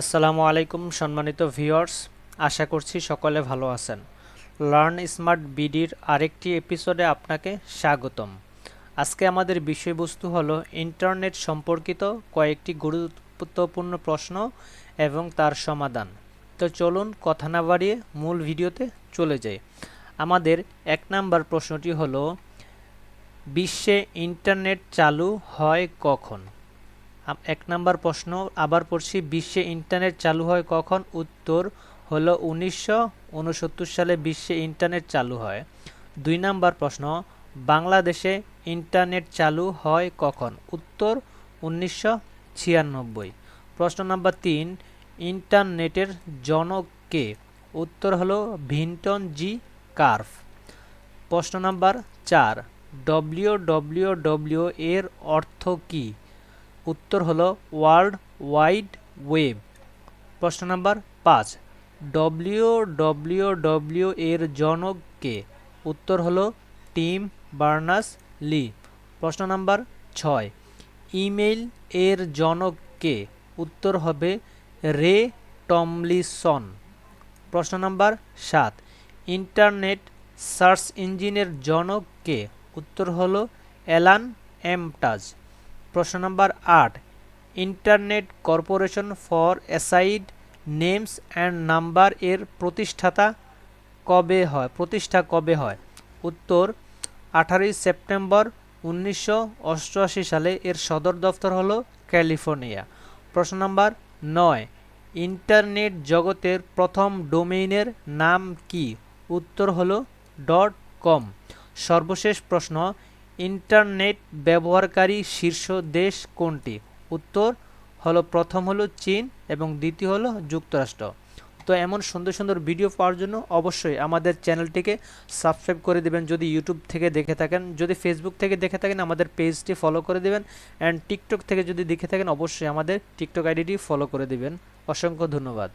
আসসালামু আলাইকুম, সম্মানিত ভিউয়ার্স। আশা করছি সকলে ভালো আছেন। লার্ন স্মার্ট বিডির আরেকটি এপিসোডে আপনাকে স্বাগতম। আজকে আমাদের বিষয়বস্তু হলো ইন্টারনেট সম্পর্কিত কয়েকটি গুরুত্বপূর্ণ প্রশ্ন এবং তার সমাধান। তো চলুন কথা না বাড়িয়ে মূল ভিডিওতে চলে যাই। আমাদের এক নাম্বার প্রশ্নটি হলো, বিশ্বে ইন্টারনেট চালু হয় কখন? এক নাম্বার প্রশ্ন, আবার পড়ছি, বিশ্বে ইন্টারনেট চালু হয় কখন? উত্তর হলো উনিশশো উনসত্তর সালে বিশ্বে ইন্টারনেট চালু হয়। দুই নাম্বার প্রশ্ন, বাংলাদেশে ইন্টারনেট চালু হয় কখন? উত্তর উনিশশো ছিয়ানব্বই। প্রশ্ন নাম্বার তিন ইন্টারনেটের জনক কে? উত্তর হলো ভিন্টন জি কার্ভ প্রশ্ন নাম্বার চার ডব্লিউ ডব্লিউ ডব্লিউ এর অর্থ কী? উত্তর হলো ওয়ার্ল্ড ওয়াইড ওয়েব। প্রশ্ন নাম্বার পাঁচ ডব্লিউ ডব্লিউ ডব্লিউ এর জনক কে? উত্তর হলো টিম বার্নাস লি। প্রশ্ন নাম্বার ছয়, ইমেইল এর জনক কে? উত্তর হবে রে টমলিসন। প্রশ্ন নাম্বার সাত, ইন্টারনেট সার্চ ইঞ্জিনের জনক কে? উত্তর হলো অ্যালান এমটাজ। প্রশ্ন নম্বর আট, internet corporation for assigned names and number এর প্রতিষ্ঠাতা কবে হয়? প্রতিষ্ঠা কবে হয়? উত্তর, আঠারোই সেপ্টেম্বর উনিশশো অষ্টআশি সালে এর সদর দফতর হলো ক্যালিফোর্নিয়া। প্রশ্ন নম্বর নয়, ইন্টারনেট জগতের প্রথম ডোমেইনের নাম কি? উত্তর হলো ডট কম। সর্বশেষ প্রশ্ন ইন্টারনেট ব্যবহারকারী শীর্ষ দেশ কোনটি? উত্তর হলো, প্রথম হলো চীন এবং দ্বিতীয় হলো যুক্তরাষ্ট্র। তো এমন সুন্দর সুন্দর ভিডিও পাওয়ার জন্য অবশ্যই আমাদের চ্যানেলটিকে সাবস্ক্রাইব করে দেবেন। যদি ইউটিউব থেকে দেখে থাকেন, যদি ফেসবুক থেকে দেখে থাকেন, আমাদের পেজটি ফলো করে দেবেন। অ্যান্ড টিকটক থেকে যদি দেখে থাকেন, অবশ্যই আমাদের টিকটক আইডিটি ফলো করে দেবেন। অসংখ্য ধন্যবাদ।